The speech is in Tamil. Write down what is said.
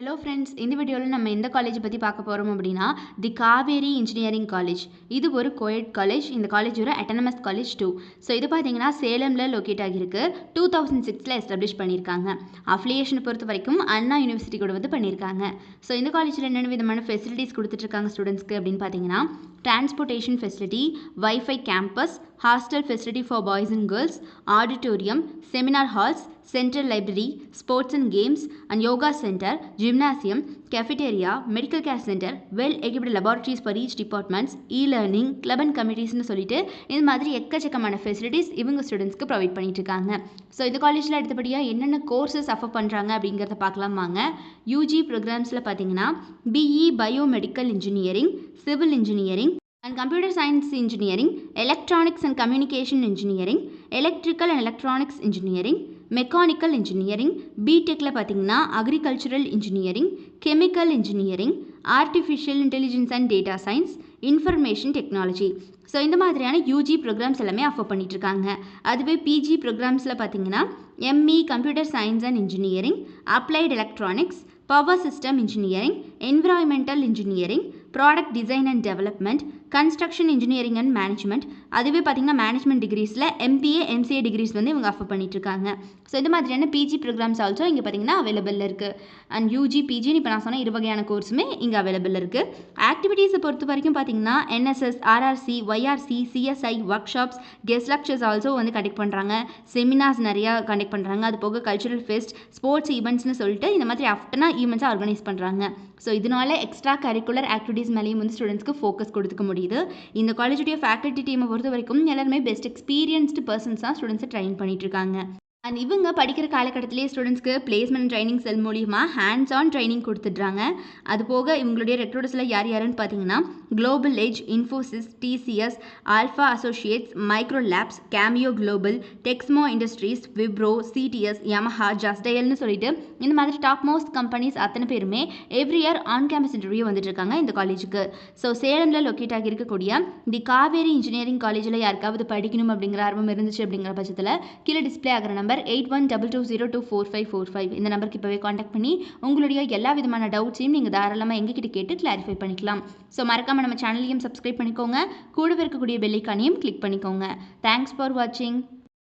ஹலோ ஃப்ரெண்ட்ஸ் இந்த வீடியோவில் நம்ம எந்த காலேஜ் பற்றி பார்க்க போகிறோம் அப்படின்னா தி காவேரி இன்ஜினியரிங் காலேஜ் இது ஒரு கோயட் காலேஜ் இந்த காலேஜ் ஒரு அட்டனமஸ் காலேஜ் டூ ஸோ இது பார்த்தீங்கன்னா சேலமில் லொக்கேட் ஆகியிருக்கு. டூ தௌசண்ட் சிக்ஸில் எஸ்டாப்ளிஷ் பண்ணியிருக்காங்க. அஃபிலியேஷனை பொறுத்த வரைக்கும் அண்ணா யூனிவர்சிட்டி கூட வந்து பண்ணியிருக்காங்க. ஸோ இந்த காலேஜில் என்னென்ன விதமான ஃபெசிலிட்டிஸ் கொடுத்துட்ருக்காங்க ஸ்டூடெண்ட்ஸ்க்கு அப்படின்னு பார்த்தீங்கன்னா transportation facility WiFi campus hostel facility for boys and girls auditorium seminar halls central library sports and games and yoga centre gymnasium cafeteria medical care centre well equipped laboratories for each departments E learning club and கமிட்டிஸ்னு சொல்லிட்டு இந்த மாதிரி எக்கச்சக்கமான ஃபெசிலிட்டிஸ் இவங்க ஸ்டூடெண்ட்ஸ்க்கு ப்ரொவைட் பண்ணிட்டு இருக்காங்க. ஸோ இந்த காலேஜில் அடுத்தபடியாக என்னென்ன கோர்சஸ் அஃபர் பண்ணுறாங்க அப்படிங்கிறத பார்க்கலாம் வாங்க. யூஜி ப்ரோக்ராம்ஸில் பார்த்தீங்கன்னா BE biomedical engineering civil engineering and computer science engineering electronics and communication engineering electrical and electronics engineering mechanical engineering பிடெக்கில் பார்த்தீங்கன்னா agricultural engineering chemical engineering artificial intelligence and data science information technology so இந்த மாதிரியான யூஜி ப்ரோக்ராம்ஸ் எல்லாமே ஆஃபர் பண்ணிகிட்ருக்காங்க அதுவே பிஜி ப்ரோக்ராம்ஸில் பார்த்தீங்கன்னா ME computer science and engineering applied electronics power system engineering environmental engineering product design and development construction engineering and management அதுவே பார்த்தீங்கன்னா மேனேஜ்மெண்ட் டிகிரிஸில் எம்பிஏ எம்சிஏ டிகிரிஸ் வந்து இவங்க ஆஃபர் பண்ணிட்டு இருக்காங்க ஸோ இந்த மாதிரியான பிஜி ப்ரோக்ராம்ஸ் ஆல்சோ இங்கே பார்த்தீங்கன்னா அவைலபிள் இருக்குது அண்ட் யூஜி பிஜின்னு இப்போ நான் சொன்ன இரு வகையான கோர்ஸுமே இங்கே அவைலபிள் இருக்குது ஆக்டிவிட்டீஸை பொறுத்த வரைக்கும் பார்த்தீங்கன்னா NSS RRC YRC CSI workshops guest lectures also வந்து கண்டக்ட் பண்ணுறாங்க செமினார்ஸ் நிறையா கண்டக்ட் பண்ணுறாங்க அது போக கல்ச்சுரல் ஃபெஸ்ட் ஸ்போர்ட்ஸ் ஈவெண்ட்ஸ்னு சொல்லிட்டு இந்த மாதிரி அஃப்டனாக ஈவெண்ட்ஸாக ஆர்கனைஸ் பண்ணுறாங்க ஸோ இதனால எக்ஸ்ட்ரா கரிக்குலர் ஆக்டிவிட்டீஸ் மேலேயும் வந்து ஸ்டூடெண்ட்ஸ்க்கு ஃபோக்கஸ் கொடுத்துக்க முடியும். முடியுது. இந்த காலேஜுடைய ஃபேக்கல்ட்டி டீமை பொறுத்த வரைக்கும் எல்லாருமே பெஸ்ட் எக்ஸ்பீரியன்ஸ்டு பர்சன்ஸ் தான் ஸ்டூடெண்ட்ஸை ட்ரெயின் பண்ணிட்டு இருக்காங்க. அண்ட் இவங்க படிக்கிற காலகட்டத்திலே ஸ்டூடெண்ட்ஸ்க்கு பிளேஸ்மெண்ட் ட்ரைனிங் செல் மூலியமாக ஹேண்ட்ஸ் ஆன் ட்ரைனிங் கொடுத்துட்றாங்க. அது போக இவங்களுடைய ரெக்ரூட்டர்ஸில் யார் யாருன்னு பார்த்தீங்கன்னா Global Age Infosys TCS Alpha Associates Micro Labs Cameo Global Texmo Industries Wipro CTS Yamaha ஜஸ்டயல்னு சொல்லிட்டு இந்த மாதிரி டாப் மோஸ்ட் கம்பெனிஸ் அத்தனை பேருமே every year on campus interview வந்துட்டுருக்காங்க இந்த காலேஜுக்கு ஸோ சேலமில் லொக்கேட் ஆகி இருக்கக்கூடிய தி காவேரி இன்ஜினியரிங் காலேஜில் யாருக்காவது படிக்கணும் அப்படிங்கிற ஆர்வம் இருந்துச்சு அப்படிங்கிற பட்சத்தில் கீழே டிஸ்பிளே ஆகிற number eight one double two zero two four five four five. இந்த நம்பருக்கு இப்போவே காண்டாக்ட் பண்ணி உங்களுடைய எல்லா விதமான டவுட்ஸையும் நீங்கள் தாராளமாக எங்ககிட்ட கேட்டு கிளாரிஃபை பண்ணிக்கலாம். ஸோ மறக்காமல் நம்ம சேனலையும் சப்ஸ்கிரைப் பண்ணிக்கோங்க. கூடவே இருக்கக்கூடிய பெல்லைக்கானையும் கிளிக் பண்ணிக்கோங்க. தேங்க்ஸ் ஃபார் வாட்சிங்